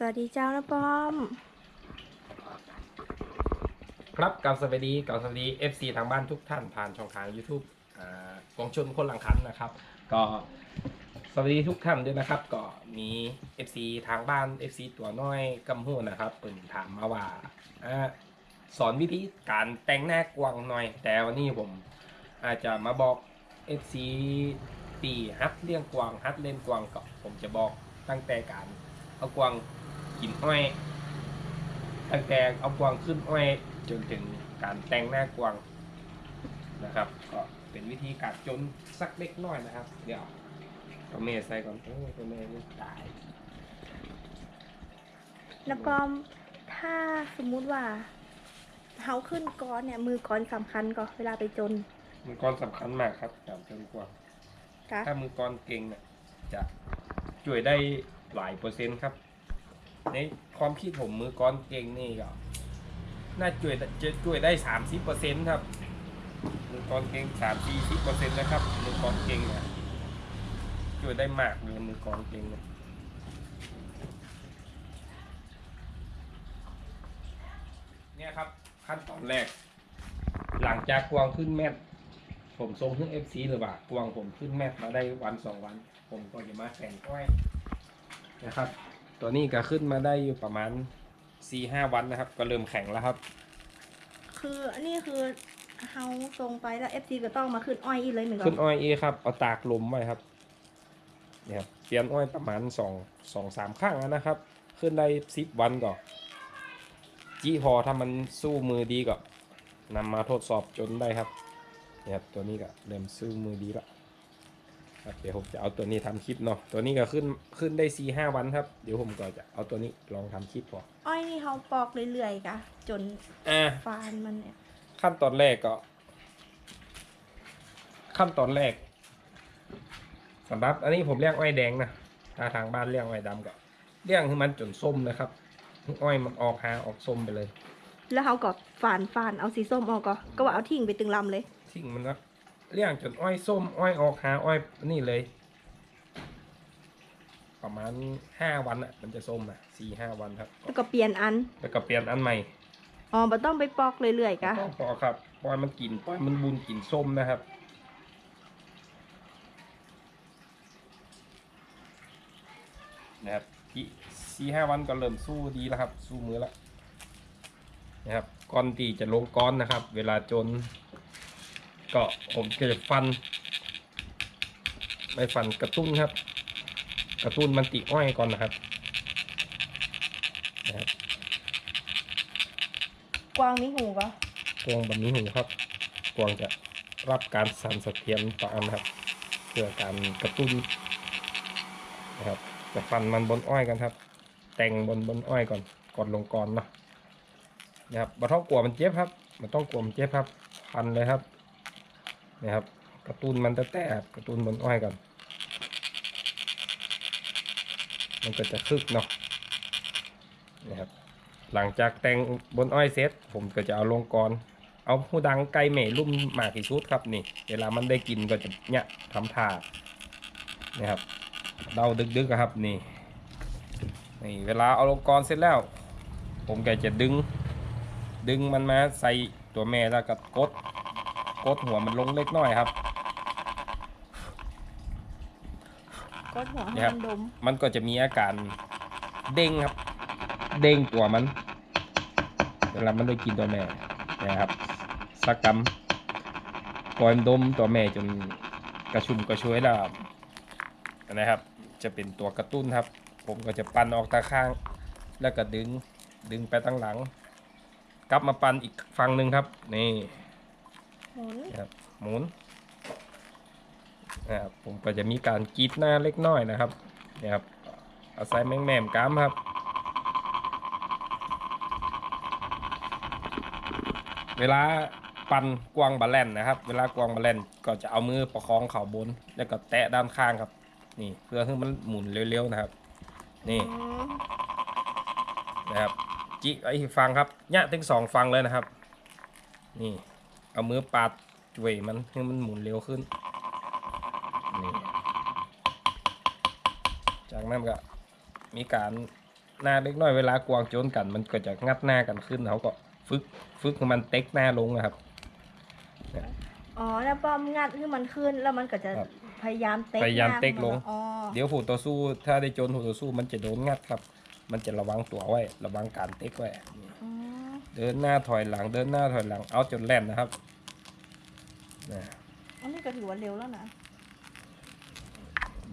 สวัสดีเจ้านะป้อม ครับกับสวัสดีกับสวัสดี FC ทางบ้านทุกท่านผ่านช่องทาง YouTube อ่ากองชนคนหลังคันนะครับ ก็สวัสดีทุกท่านด้วยนะครับ ก็มี FC ทางบ้าน FC ตัวน้อยกำหูนะครับเปิ่นถามมาว่าอ่าสอนวิธีการแต่งหน้ากวางหน่อย แต่วันนี้ผมอาจจะมาบอก FC ปีฮัดเลี้ยงกวางฮัดเล่นกวางก็ผมจะบอกตั้งแต่การเอากวาง กินอ้อย ตั้งแต่เอากวางขึ้นอ้อยจนถึงการแต่งหน้ากวางนะครับ ก็เป็นวิธีการจนสักเล็กน้อยนะครับ เดี๋ยวตัวเมย์ใส่ก่อนโอ้ยตัวเมย์ไม่ตายนะป้อมถ้าสมมุติว่าเฮาขึ้นก้อนเนี่ย มือก้อนสำคัญก็เวลาไปจน มือกรสำคัญมากครับการจนกวางกะถ้ามือกรเก่งเนี่ยจะช่วยได้หลายเปอร์เซ็นต์ครับ ในความคิดผมมือกรเก่งนี่ก็น่าช่วยจะช่วยได้สามสิบเปอร์เซ็นต์ครับ มือกรเก่งสามสี่สิบเปอร์เซ็นต์นะครับ มือกรเก่งเนี่ยช่วยได้มากเลยมือกรเก่งเนี่ยเนี่ยครับขั้นตอนแรก หลังจากกวางขึ้นแมทผมส่งขึ้นเอฟซีหรือว่ากวางผมขึ้นแมทมาได้วันสองวัน ผมก็จะมาแข่งก้อยนะครับ ตัวนี้ก็ขึ้นมาได้อยู่ประมาณสี่ห้าวันนะครับ ก็เริ่มแข่งแล้วครับ คืออันนี้คือเฮาทรงไปแล้วเอฟซีก็ต้องมาขึ้นอ้อยอีกเลยเหมือนกัขึ้นอ้อยเอครับเอาตากลมไว้ครับเนี่ยครับเปลี่ยนอ้อยประมาณสองสองสามครั้งแล้วนะครับ ขึ้นได้สิบวันก่อนจี้พอถ้ามันสู้มือดีก็นำมาทดสอบจนได้ครับเนี่ยครับตัวนี้ก็เริ่มสู้มือดีแล้ว ครับเดี๋ยวผมจะเอาตัวนี้ทำคลิปเนาะตัวนี้ก็ขึ้นขึ้นได้สี่ห้าวันครับ เดี๋ยวผมก็จะเอาตัวนี้ลองทำคลิปพออ้อยนี่เฮาปอกเรื่อยๆกะจนอ่าฟานมันเนี่ยขั้นตอนแรกก็ ขั้นตอนแรกสำหรับ อันนี้ผมเรียกอ้อยแดงนะถ้าทางบ้านเรียกอ้อยดำก็เรียกให้มันจนส้มนะครับให้อ้อยมันออกหาออกส้มไปเลย แล้วเฮาก็ฝานฝานเอาสีส้มออกก็ก็ว่าเอาทิ้งไปตึงลำเลย ทิ้งมันนะ เรียกจนอ้อยส้ม อ้อยออกหาอ้อยนี่เลย ประมาณห้าวันอะ มันจะส้มอะสี่ห้าวันครับแล้วก็เปลี่ยนอันแล้วก็เปลี่ยนอันใหม่อ๋อบ่ต้องไปปอกเรื่อยๆกะต้องพอครับปล่อยมันกินปล่อยมันบุญกินส้มนะครับนะครับอีกสี่ห้าวันก็เริ่มสู้ดีแล้วครับ สู้มือแล้วนะครับก้อนตีจะลงก้อนนะครับ เวลาจน ก็ผมก็จะฟัน ไม่ฟันกระตุ้นครับ กระตุ้นมันติอ้อยก่อนนะครับนะครับกวางมีหูก็กวงแบบนี้หูครับ กวงจะรับการสั่นสะเทือนต่ออันนะครับ เพื่อการกระตุ้นนะครับจะฟันมันบนอ้อยกันครับ แต่งบนบนอ้อยก่อนก่อนลงกรเนาะนะครับบ่ต้องกลัวมันเจ็บครับมันต้องกลัวมันเจ็บครับฟันเลยครับ นะครับกระตุ้นมันแต่แต่กระตุ้นบนอ้อยก่อนมันก็จะคึกเนาะนะครับหลังจากแต่งบนอ้อยเสร็จผมก็จะเอาลงกรเอาหูดังไก่เหม่ลุ่มมากที่สุดครับนี่ เวลามันได้กินก็จะเนี่ยทำท่านะครับเราดึกๆครับนี่นี่เวลาเอาลงกรเสร็จแล้ว ผมก็จะดึง ดึงมันมาใส่ตัวแม่แล้วก็กด กดหัวมันลงเล็กน้อยครับก็หัวให้เนี่ยครับมันดมมันก็จะมีอาการเด้งครับ เด้งตัวมันเวลามันได้กินตัวแม่นะครับสักกำปล่อยมันดมตัวแม่จนกระชุ่มกระชวยแล้วนะครับ จะเป็นตัวกระตุ้นครับ ผมก็จะปั่นออกตาข้าง แล้วก็ดึงดึงไปตั้งหลัง กลับมาปั่นอีกฝั่งหนึ่งครับนี่ หมุนนะครับหมุนนะครับผมก็จะมีการกรีดหน้าเล็กน้อยนะครับนี่ยครับเอาใส่แมงแมมกามครับ เวลาปั่นกวางบาแลนนะครับ เวลากวางบาแลนก็จะเอามือประคองเข่าบน แล้วก็แตะด้านข้างครับ นี่เพื่อให้มันหมุนเร็วๆนะครับ นี่นะครับจิไอ้ฟังครับเนี่ยถึงสองฟังเลยนะครับ นี่ เอามือปาดจุยมันให้มันหมุนเร็วขึ้นนี่จากนั้นก็มีการหน้าเล็กน้อยเวลากวางโจนกัน มันก็จะงัดหน้ากันขึ้นเขาก็ฝึกฝึกให้มันเต็กหน้าลงนะครับ อ๋อแล้วป้อมงัดให้มันขึ้นแล้วมันก็จะครับ พยายามเต็กพยายามหน้เต็กลง อ๋อเดี๋ยวผู้ต่อสู้ถ้าได้โจนผู้ต่อสู้มันจะโดนงัดครับ มันจะระวังตัวไว้ ระวังการเต็กไว้อ๋อ เดินหน้าถอยหลัง เดินหน้าถอยหลัง เอาจนแล่นนะครับนะอันนี้ก็ถือว่าเร็วแล้วนะ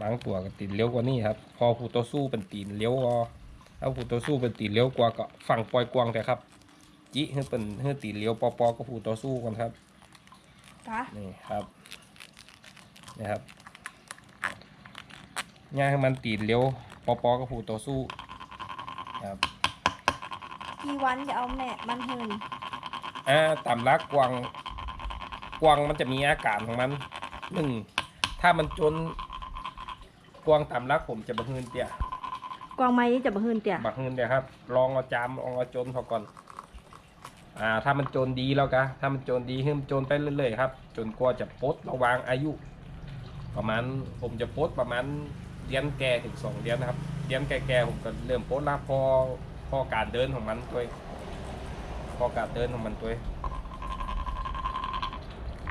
บางตัวก็ตีนเลี้ยวกว่านี้ครับ พอผู้ต่อสู้เป็นตีนเลี้ยวก็ถ้าผู้ต่อสู้เป็นตีนเลี้ยวกว่าก็ฝั่งปล่อยกวางแต่ครับ จิให้เป็นให้ตีนเลี้ยวปอปอก็ผู้ต่อสู้กันครับกะนี่ครับนี่ครับย่างให้มันตีนเลี้ยวปอปอก็ผู้ต่อสู้ครับ กี่วันจะเอาแม่มันหืนอ่าตามรักกวางกวางมันจะมีอาการของมันหนึ่งถ้ามันจน กวางตามรักผมจะบังเฮินเตี้ยกวางไม้นี่จะบ่หืนเตี่ยบังเฮินเตี้ยครับ ลองเอาจามลองเอาจนพอก่อน อ่า ถ้ามันโจนดีแล้วกะถ้ามันโจนดีขึ้นโจนไปเรื่อยๆครับจนกว่าจะปลดระวางอายุ ประมาณผมจะปลดประมาณเดือนแก่ถึงสองเดือนนะครับเดือนแก่ๆผมก็เริ่มปลดละพอ พอการเดินของมันด้วยพอการเดินของมันด้วย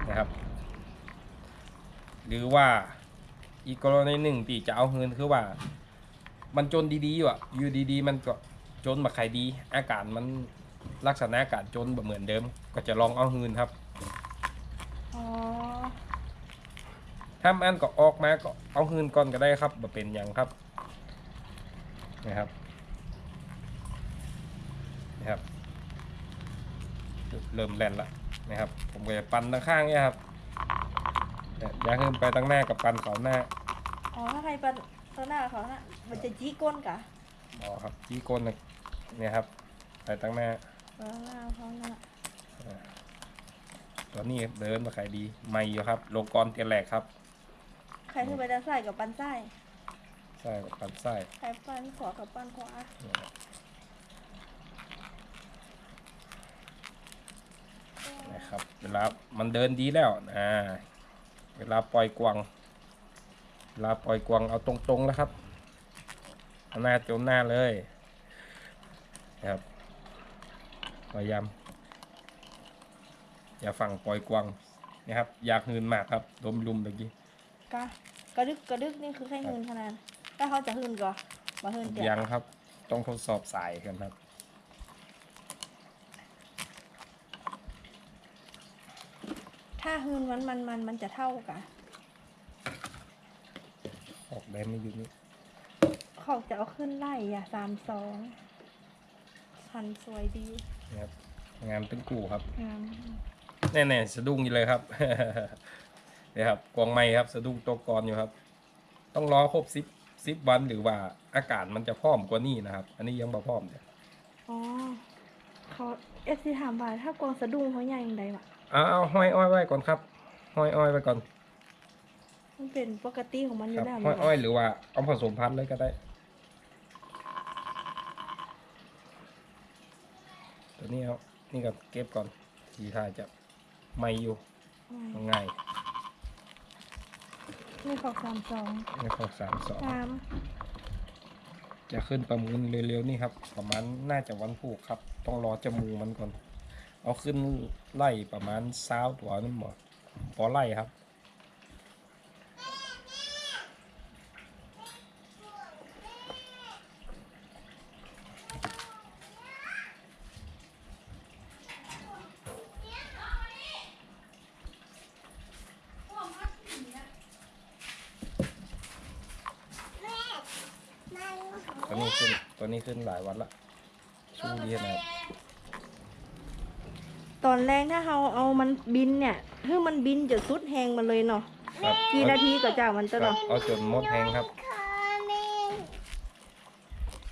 นะครับ หรือว่าอีกกรณีหนึ่งที่จะเอาเงินคือว่า มันจนดีๆอยู่อะอยู่ดีๆ มันก็จนมาใครดี อาการมันลักษณะอาการจนแบบเหมือนเดิม ก็จะลองเอาเงินครับอ๋อถ้ามันก็ออกมาก็เอาเงินก่อนก็ได้ครับแบบเป็นอย่างครับนะครับ นะครับเริ่มแล่นละนะครับ ผมก็จะปันตั้งข้างเนี่ยครับเนี่ยอยาขึ้นไปตั้งหน้ากับปันเขาหน้าอ๋อถ้าใครปันตัวหน้าเขาน่ะมันจะจี้ก้นกะอ๋อครับจี้ก้นน่ะเนี่ยครับไปตั้งหน้าตัวหน้าเขาน่ะตัวนี้เดินมาขายดีไม่อยู่ครับลงกรเตียนแหลกครับใครที่ไปด้านซ้ายกับปันซ้ายใช่กับปันไส้ใครปันขวากับปันขวา นะ ครับเวลามันเดินดีแล้วอ่าเวลาปล่อยกวางเวลาปล่อยกวางเอาตรงๆแล้วครับเอาหน้าจมหน้าเลยนะครับพยายามอย่าฝั่งปล่อยกวางนะครับ อยากหืนมากครับลมลุมเมื่อกี้กะกระดึกกระดึกนี่คือแค่เงินขนาดถ้าเขาจะหืนก่อนมาหืนเตี่ยยังครับ ต้องทดสอบสายกันครับ ถ้าหืนมันมันมันมันจะเท่ากะออกได้ไม่อยู่นี่เขาจะเอาขึ้นไล่อะสามสองพันสวยดีนะครับงานตึ้งกูครับงามแน่ๆสะดุ้งอยู่เลยครับ เนี่ยครับกวางไม้ครับ สะดุ้งตัวกรอยู่ครับ ต้องรอครบสิบสิบวันหรือว่าอากาศมันจะพร้อมกว่านี้นะครับ อันนี้ยังบ่พร้อมเนี่ยอ๋อเขาเอฟซีถามว่าถ้ากวางสะดุ้งเขาใหญ่ยังไงวะ เอาเอาห้อยอ้อยไว้ก่อนครับห้อยอ้อยไว้ก่อนมันเป็นปกติของมันอคยู่รับแล้วห้อยอ้อยหรือว่าเอาผสมพันธุ์เลยก็ได้ตัวนี้เอานี่ก็เก็บก่อนทีท่าจะไม่อยู่อืมง่ายนี่ขอบสามสองในข้อสามสองงามจะขึ้นประมูลเร็วๆนี่ครับ ประมาณน่าจะวันผูกครับ ต้องรอจมูกมันก่อน เอาขึ้นไล่ประมาณเช้าตัวนั่นหมดพอไล่ครับ ตัวนี้ขึ้นตัวนี้ขึ้นหลายวันละชูดีขนาด ตอนแรกถ้าเราเอามันบินเนี่ยถ้ามันบินจะสุดแหงมันเลยเนาะครับกี่นาทีก็จากมันคจะรับเนาะเอาจนมดแหงครับ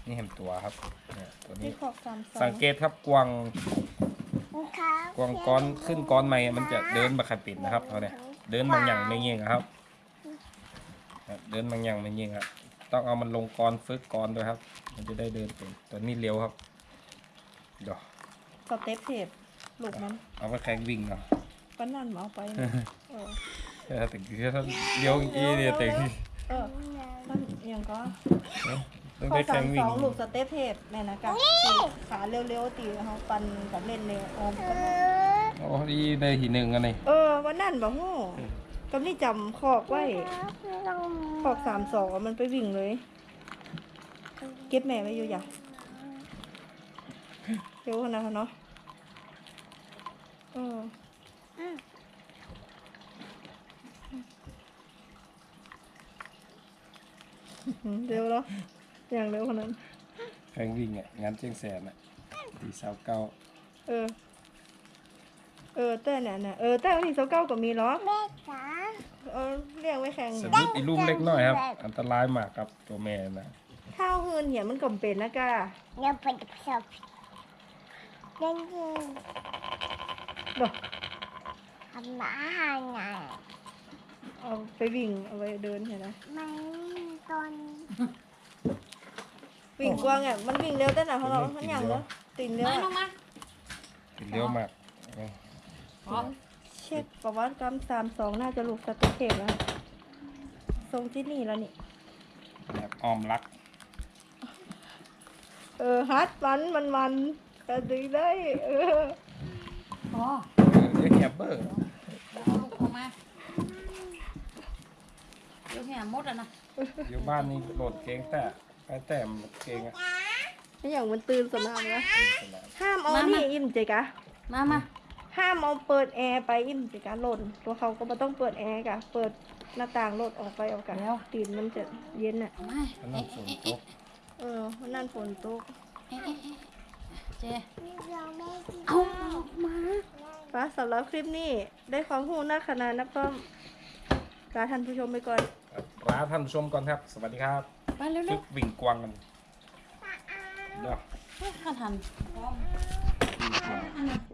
นี่เห็นตัวครับเนี่ยตัวนี่นี้ขอบสามสองสังเกตครับกวางกวางก้อนขึ้นก้อนใหม่มันจะเดินมาขัดปิดนะครับเขาเนี่ยเดินบางอย่างไม่เงี้ยงอะครับครับเดินบางอย่างไม่เงี้ยงครับต้องเอามันลงก้อนฝึกก้อนด้วยครับ มันจะได้เดินเป็นตัวนี้เร็วครับเดี๋ยวสเต็ปเทป ลูกมันเอาไปแข่งวิ่งเนาะปั้นนั่นมาเอาไปเนอะเออเออแต่คือถ้าเลี้ยวอีเนี่ยแต่คือเออมันอย่างก็ตั้งข้อแต่สาแข่มงสวิ่งองลูกสเต็ปเทปแม่นะกะขาเร็วๆตีเขาปันกับเล่นเลยออมกันโอ้ดีได้ทีหนึ่งอันนี้เออวันนั่นบอกโหกำนี่จำขอกไว้ขอกสามสองมันไปวิ่งเลย เก็บแม่ไว้อยู่อย่าเร็วขนาดนั้นเนาะเอออืมเร็วเนาะอย่างเร็วขนาดนั้นแข่งวิ่งอะงานเจ้งแสนอะตีสาวเก้าเออ เออแต่เนี่ยนะเออแต่วันที่เสาเก้าก็มีเหรอแม่จ๋าเออเรียกไว้แข่งสมมติอีลูกเล็กน้อยครับ อันตรายมากครับตัวแม่นะข้าวหืนเหี่ยมันก็เป็นนะกะเดี๋ยวไปดูสอบเล่นยิ งดอกทำมาหาไงเอาไปวิ่งเอาไปเดินเห็นไหมไม่ตอนวิ่งกว้างอะมันวิ่งเร็วแต่ไหนะของเรามันอย่างเนาะติ่งเร็วมาอะลงมาเร็วมากพร้อมเช็คประวัติกรรมสามสองน่าจะลูกสเต็ปเทปแล้วทรงที่นี่แล้วนี่แบบออมรัก เออฮัดมันมันมันกระดึงได้ เออพ อเรียกแคปเบอร์เอาลูกออกมาเดี๋ยวเนี่ยมดอะนะอยู่บ้านนี่โหลดเกงแต่ไปแต่มเกงอะไม่อย่างมันตื่นสนามแล้วสนามห้ามเอานี่อิ่มใจกะมามาห้ามเอาเปิดแอร์ไปอิ่มใจกะหล่นตัวเขาก็ไม่ต้องเปิดแอร์กะเปิดหน้าต่างรถออกไปออกกันตีนมันจะเย็นอะมาอันนั้นฝนตกเออวันนั่นฝนตก เอ๊ะเอ๊ะเอ๊ะเจเราแม่กินเอามาฟ้าสำหรับคลิปนี้ ได้ความรู้นักขนาดนักป้อมลาท่านผู้ชมไปก่อนลาท่านผู้ชมก่อนครับ สวัสดีครับไปเร็ฝึวกวิ่งกวางกันเดี๋ยวๆเฮ้ยข้าทัน